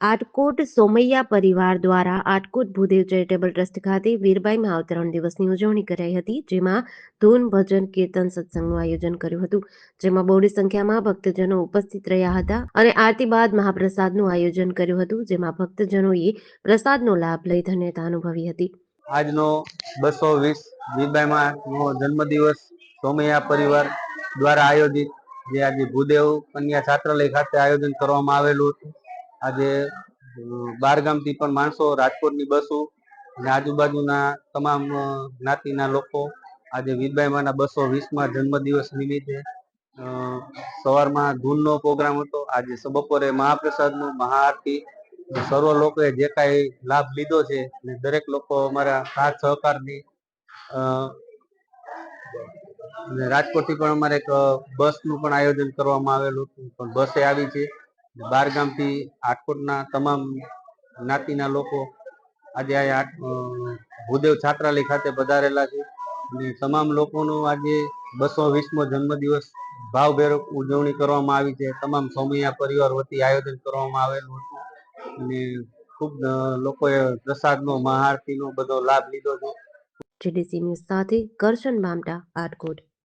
આટકોટ સોમૈયા પરિવાર દ્વારા Atkot bhudev charitable trust ખાતે વીરબાઈ માવતરણ દિવસની ઉજવણી કરાઈ હતી, જેમાં ધૂન ભજન કીર્તન સત્સંગનું આયોજન કર્યું હતું. જેમાં બહોળી સંખ્યામાં ભક્તજનો ઉપસ્થિત રહ્યા હતા અને આરતી બાદ મહાપ્રસાદનું આયોજન કર્યું હતું, જેમાં ભક્તજનોએ પ્રસાદનો લાભ લઈ ધન્યતા અનુભવી હતી. આજનો બસો વીસ વીરબાઈમાંનો જન્મદિવસ સોમૈયા પરિવાર દ્વારા આયોજિત, જે આજે ભૂદેવ કન્યા છાત્રાલય ખાતે આયોજન કરવામાં આવેલું હતું આજે ગામથી પણ માણસો રાજકોટની બસો અને આજુબાજુના તમામ જ્ઞાતિના લોકો આજે વીરબાઈમાંના બસો વીસમાં જન્મદિવસ નિમિત્તે સવારમાં ધૂનનો પ્રોગ્રામ હતો. આજે બપોરે મહાપ્રસાદનું, મહાઆરતી સર્વ લોકોએ જે કાંઈ લાભ લીધો છે અને દરેક લોકો અમારા સાથ સહકારની રાજકોટથી પણ અમારે એક બસનું પણ આયોજન કરવામાં આવેલું હતું. પણ બસે આવી છે. બાર ગામથી આટકોટના તમામ જ્ઞાતિના લોકો આજે આ ભૂદેવ છાત્રાલય ખાતે પધારેલા છે. અને તમામ લોકોનો આજે બસો વીસમો જન્મદિવસ ભાવભેર ઉજવણી કરવામાં આવી છે. તમામ સોમૈયા પરિવાર વતી આયોજન કરવામાં આવેલું હતું. અને ખૂબ લોકોએ પ્રસાદનો, મહાઆરતીનો બધો લાભ લીધો છે. જીડીસી ન્યૂઝ સાથે કરશન બામટા આટકોટ